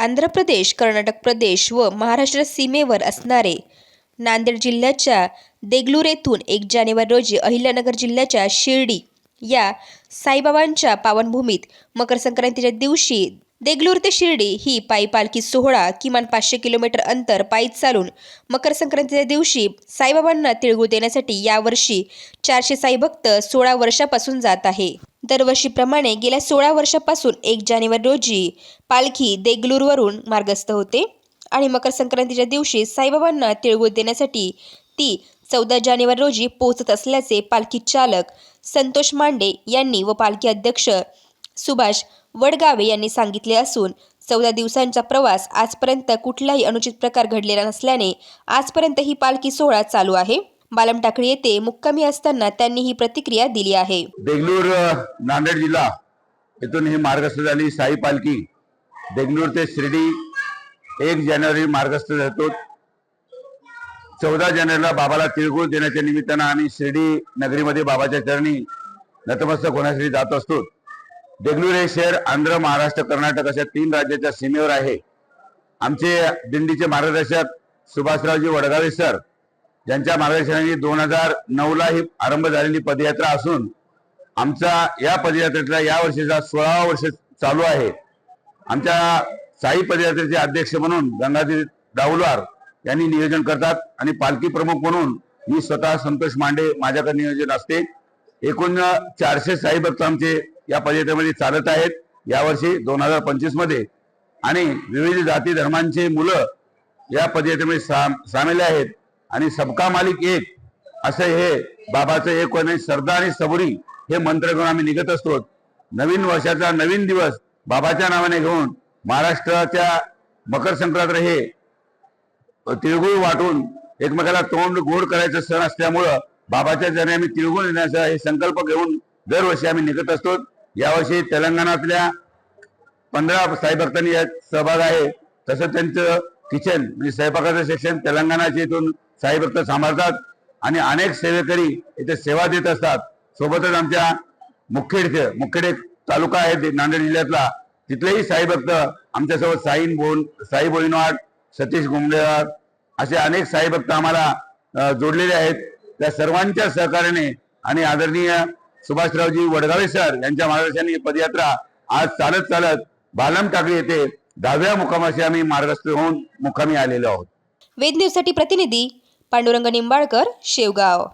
आंध्र प्रदेश कर्नाटक प्रदेश व महाराष्ट्र सीमेवर असणारे नांदेड जिल्ह्याच्या देगलूर येथून एक जानेवारी रोजी अहिल्यानगर जिल्ह्याच्या शिर्डी या साईबाबांच्या पावनभूमीत मकर संक्रांतीच्या दिवशी देगलूर ते शिर्डी ही पायी पालखी सोहळा किमान पाचशे किलोमीटर अंतर पायी चालून मकर संक्रांतीच्या दिवशी साईबाबांना तिळगुळ देण्यासाठी यावर्षी चारशे साईभक्त सोळा वर्षापासून जात आहे. दरवर्षीप्रमाणे गेल्या सोळा वर्षापासून एक जानेवारी रोजी पालखी देगलूरवरून मार्गस्थ होते आणि मकर संक्रांतीच्या दिवशी साईबाबांना तिळगुळ देण्यासाठी ती चौदा जानेवारी रोजी पोहोचत असल्याचे पालखी चालक संतोष मांडे यांनी व पालखी अध्यक्ष सुभाष वडगावे यांनी सांगितले असून चौदा दिवसांचा प्रवास आजपर्यंत कुठलाही अनुचित प्रकार घडलेला नसल्याने आजपर्यंत ही पालखी सोहळा चालू आहे. बालमटाकळी येथे मुक्कामी असताना त्यांनी ही प्रतिक्रिया दिली आहे. देगलूर नांदेड जिल्हा येथून ही मार्गस्थ झाली साई पालखी. देगलूर ते शिर्डी एक जानेवारी मार्गस्थ जातो चौदा जानेवारीला बाबाला तिळगुळ देण्याच्या निमित्तानं आम्ही शिर्डी नगरीमध्ये बाबाच्या चरणी नतमस्तक होण्यासाठी जात असतो. देगलूर हे शहर आंध्र महाराष्ट्र कर्नाटक अशा तीन राज्याच्या सीमेवर आहे. आमचे दिंडीचे मार्गदर्शक सुभाषरावजी वडगावे सर ज्यांच्या मार्गदर्शनाने दोन हजार नऊला ही आरंभ झालेली पदयात्रा असून आमचा या पदयात्रेतला या वर्षीचा सोळावा वर्ष चालू आहे. आमच्या साई पदयात्रेचे अध्यक्ष म्हणून गंगाधर दाऊलवार यांनी नियोजन करतात आणि पालखी प्रमुख म्हणून मी स्वतः संतोष मांडे माझ्याकडे नियोजन असते. एकूण चारशे साई भक्त आमचे या पदयात्रेमध्ये चालत आहेत. यावर्षी दोन हजार पंचवीसमध्ये आणि विविध जाती धर्मांचे मुलं या पदयात्रेमध्ये साम- सामील आहेत. आणि सबका मालिक एक असं हे बाबाचं एक आणि श्रद्धा आणि सबुरी हे मंत्र घेऊन आम्ही निघत असतो. नवीन वर्षाचा नवीन दिवस बाबाच्या नावाने घेऊन महाराष्ट्राच्या मकर संक्रांत हे तिळगुळ वाटून एकमेकाला तोंड गोड करायचं सण असल्यामुळं बाबाच्या जणे आम्ही तिळगुळ देण्याचा हे संकल्प घेऊन दरवर्षी आम्ही निघत असतो. यावर्षी तेलंगणातल्या पंधरा साई भक्तांनी यात सहभाग आहे. तसं त्यांचं किचन म्हणजे स्वयंपाकाचं शिक्षण तेलंगणाच्या इथून साई भक्त सांभाळतात आणि अनेक सेवेकरी इथे सेवा देत असतात. सोबतच आमच्या मुखेड मुखेड एक तालुका आहे ते नांदेड जिल्ह्यातला. तिथलेही साई भक्त आमच्यासोबत साईन बोन साई बोईनवाड सतीश गुंबडेवार असे अनेक साई भक्त आम्हाला जोडलेले आहेत. त्या सर्वांच्या सहकार्याने आणि आदरणीय सुभाषरावजी वडगावे सर यांच्या मार्गदर्शनाने पदयात्रा आज चालत चालत बालम टाकळी येथे दहाव्या मुकामाशी आम्ही मार्गस्थ होऊन मुकामी आलेलो आहोत. वेद न्यूजसाठी प्रतिनिधी पांडुरंग निंबाळकर शेवगाव.